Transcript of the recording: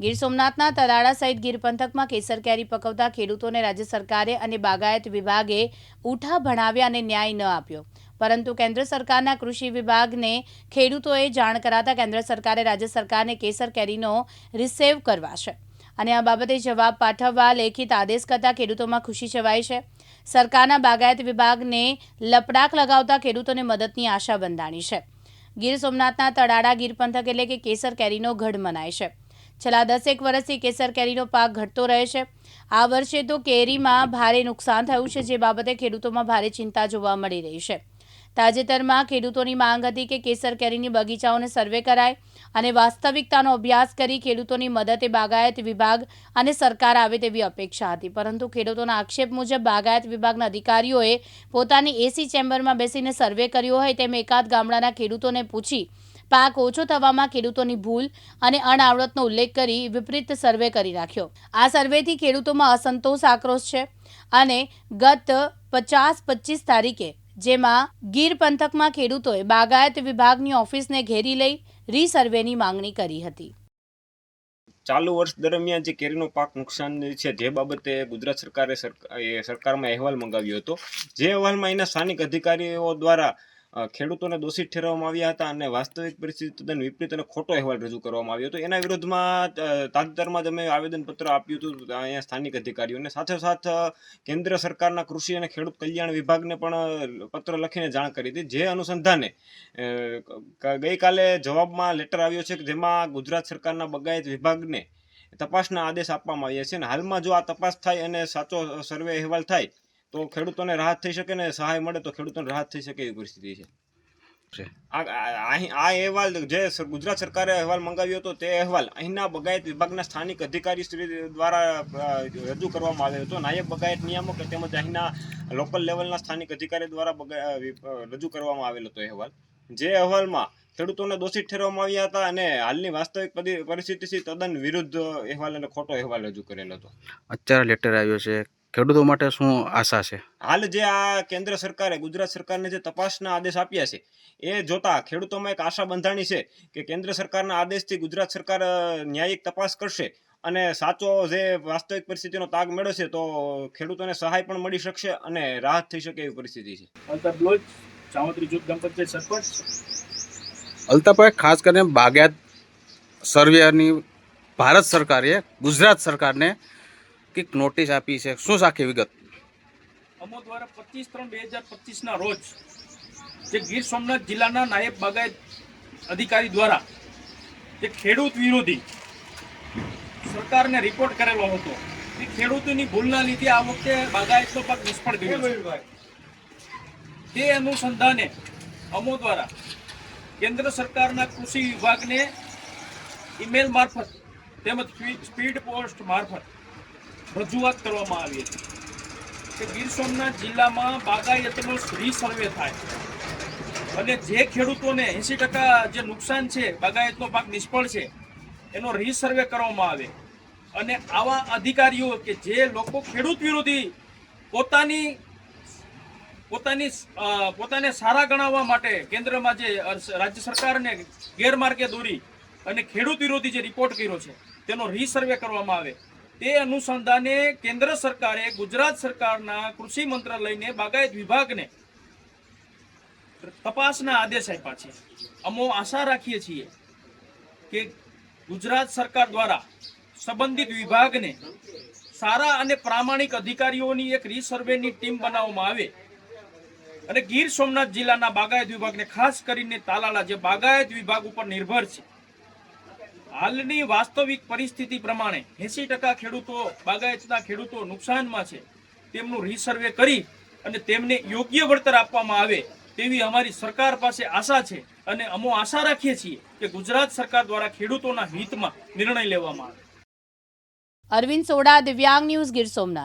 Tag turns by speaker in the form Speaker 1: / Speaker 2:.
Speaker 1: ગીર સોમનાથના તલાળા સહિત ગીર પંથકમાં કેસર કેરી પકવતા ખેડૂતોને રાજ્ય સરકારે અને બાગાયત વિભાગે ઉઠા ભણાવ્યા અને ન્યાય ન આપ્યો. પરંતુ કેન્દ્ર સરકારના કૃષિ વિભાગને ખેડૂતોએ જાણ કરાતા કેન્દ્ર સરકારે રાજ્ય સરકારને કેસર કેરીનો રિસેવ કરવા છે. અને આ બાબતે જવાબ પાઠવવા લેખિત આદેશ કરતા ખેડૂતોમાં ખુશી છવાઈ છે. સરકારના બાગાયત વિભાગને લપડાક લગાવતા ખેડૂતોને મદદની આશા બંધાણી છે. ગીર સોમનાથના તળાડા ગીર પંથક એટલે કે કેસર કેરીનો ગઢ મનાય છે. છેલ્લા દસેક વર્ષથી કેસર કેરીનો પાક ઘટતો રહે છે. આ વર્ષે તો કેરીમાં ભારે નુકસાન થયું છે, જે બાબતે ખેડૂતોમાં ભારે ચિંતા જોવા મળી રહી છે. તાજેતરમાં ખેડૂતોની માંગ હતી કે કેસર કેરીની બગીચાઓને સર્વે કરાય અને વાસ્તવિકતાનો અભ્યાસ કરી ખેડૂતોની મદદે બાગાયત વિભાગ અને સરકાર આવે તેવી અપેક્ષા હતી. પરંતુ ખેડૂતોના આક્ષેપ મુજબ બાગાયત વિભાગના અધિકારીઓએ પોતાની એસી ચેમ્બરમાં બેસીને સર્વે કર્યો હોય તેમ એકાદ ગામડાના ખેડૂતોને પૂછી પાક ઓછો થવામાં ખેડૂતોની ભૂલ અને અણઆવડતનો ઉલ્લેખ કરી વિપરીત સર્વે કરી રાખ્યો આ સર્વેથી ખેડૂતોમાં અસંતોષ આક્રોશ છે અને ગત પચાસ પચીસ તારીખે જેમાં ગીર પંથકમાં ખેડૂતોએ બાગાયત વિભાગની ઓફિસને ઘેરી લઈ રીસર્વેની માંગણી કરી હતી.
Speaker 2: ચાલુ વર્ષ દરમિયાન જે કેરીનો પાક નુકસાન છે જે બાબતે ગુજરાત સરકારે સરક- સરકારમાં અહેવાલ મંગાવ્યો હતો. જે અહેવાલમાં એના સ્થાનિક અધિકારીઓ દ્વારા ખેડૂતોને દોષિત ઠેરવવામાં આવ્યા હતા અને વાસ્તવિક પરિસ્થિતિ તદ્દન વિપરીત અને ખોટો અહેવાલ રજૂ કરવામાં આવ્યો હતો. એના વિરોધમાં તાજેતરમાં જ અમે આવેદનપત્ર આપ્યું હતું અહીંયા સ્થાનિક અધિકારીઓને. સાથે સાથ કેન્દ્ર સરકારના કૃષિ અને ખેડૂત કલ્યાણ વિભાગને પણ પત્ર લખીને જાણ કરી હતી. જે અનુસંધાને ગઈકાલે જવાબમાં લેટર આવ્યો છે કે જેમાં ગુજરાત સરકારના બગાયત વિભાગને તપાસના આદેશ આપવામાં આવ્યા છે. અને હાલમાં જો આ તપાસ થાય અને સાચો સર્વે અહેવાલ થાય તો ખેડૂતોને રાહત થઈ શકે ને સહાય મળે તો ખેડૂતોને રાહત થઈ શકે એવી પરિસ્થિતિ છે. આ આ- અહીં આ અહેવાલ જે ગુજરાત સરકારે અહેવાલ મંગાવ્યો હતો તે અહેવાલ અહીંના બગાયત વિભાગના સ્થાનિક અધિકારી શ્રી દ્વારા રજૂ કરવામાં આવ્યો હતો. નાયબ બગાયત નિયામક તેમજ અહીંના લોકલ લેવલના સ્થાનિક અધિકારી દ્વારા રજૂ કરવામાં આવેલો હતો અહેવાલ. જે અહેવાલમાં ખેડૂતોને દોષિત ઠેરવવામાં આવ્યા હતા અને હાલની વાસ્તવિક પરી- પરિસ્થિતિથી તદ્દન વિરુદ્ધ અહેવાલ અને ખોટો અહેવાલ રજૂ કરેલો હતો.
Speaker 3: અત્યારે લેટર આવ્યો છે ખેડૂતો માટે શું આશા છે?
Speaker 2: હાલ જે આ કેન્દ્ર સરકારે ગુજરાત સરકારને જે તપાસના આદેશ આપ્યા છે એ જોતા ખેડૂતોમાં એક આશા બંધાણી છે કે કેન્દ્ર સરકારના આદેશથી ગુજરાત સરકાર ન્યાયિક તપાસ કરશે અને સાચો જે વાસ્તવિક પરિસ્થિતિનો તાગ મેળવશે તો ખેડૂતોને સહાય પણ મળી શકશે અને રાહત થઈ શકે એવી પરિસ્થિતિ છે.
Speaker 4: અંતર બ્લોચ જૂથ ગ્રામ પંચાયત સરપંચ.
Speaker 3: અલ્તાભાઈ ખાસ કરીને બાગાયત સર્વેની ભારત સરકારે ગુજરાત સરકારને કંઈક નોટિસ આપી છે. શું સાખી વિગત?
Speaker 4: અમો દ્વારા પચીસ ત્રણ બે હજાર પચીસના રોજ જે ગીર સોમનાથ જિલ્લાના નાયબ બાગાયત અધિકારી દ્વારા જે ખેડૂત વિરોધી સરકારને રિપોર્ટ કરેલો હતો, એ ખેડૂતોની ભૂલના લીધે આ વખતે બાગાયતનો પાક નિષ્ફળ ગયો તે અનુસંધાને અમો દ્વારા કેન્દ્ર સરકારના કૃષિ વિભાગને ઈમેલ મારફત તેમજ સ્પીડ પોસ્ટ મારફત રજૂઆત કરવામાં આવી હતી કે ગીર સોમનાથ જિલ્લામાં બાગાયતનો રીસર્વે થાય. અને જે ખેડૂતોને એંસી ટકા જે નુકસાન છે, બાગાયતનો પાક નિષ્ફળ છે, એનો રીસર્વે કરવામાં આવે. અને આવા અધિકારીઓ કે જે લોકો ખેડૂત વિરોધી પોતાની પોતાની પોતાને સારા ગણાવવા માટે કેન્દ્રમાં જે રાજ્ય સરકારને ગેરમાર્ગે દોરી અને ખેડૂત વિરોધી જે રિપોર્ટ કર્યો છે, તેનો રીસર્વે કરવામાં આવે. તે અનુસંધાને કેન્દ્ર સરકારે ગુજરાત સરકારના કૃષિ મંત્રાલયને બાગાયત વિભાગને તપાસના આદેશ આપ્યા છે. અમો આશા રાખીએ છીએ કે ગુજરાત સરકાર દ્વારા સંબંધિત વિભાગને સારા અને પ્રામાણિક અધિકારીઓની એક રીસર્વેની ટીમ બનાવવામાં આવે અને ગીર સોમનાથ જિલ્લાના બાગાયત વિભાગને ખાસ કરીને તાલાલા જે બાગાયત વિભાગ ઉપર નિર્ભર છે. હાલની વાસ્તવિક પરિસ્થિતિ પ્રમાણે એસી ટકા ખેડૂતો બાગાયતના ખેડૂતો નુકસાનમાં છે. તેમનું રીસર્વે કરી અને તેમને યોગ્ય વળતર આપવામાં આવે તેવી અમારી સરકાર પાસે આશા છે અને અમો આશા રાખીએ છીએ કે ગુજરાત સરકાર દ્વારા ખેડૂતોના હિતમાં નિર્ણય લેવામાં આવે.
Speaker 1: અરવિંદ સોડા, દિવ્યાંગ ન્યૂઝ ગીર સોમનાથ.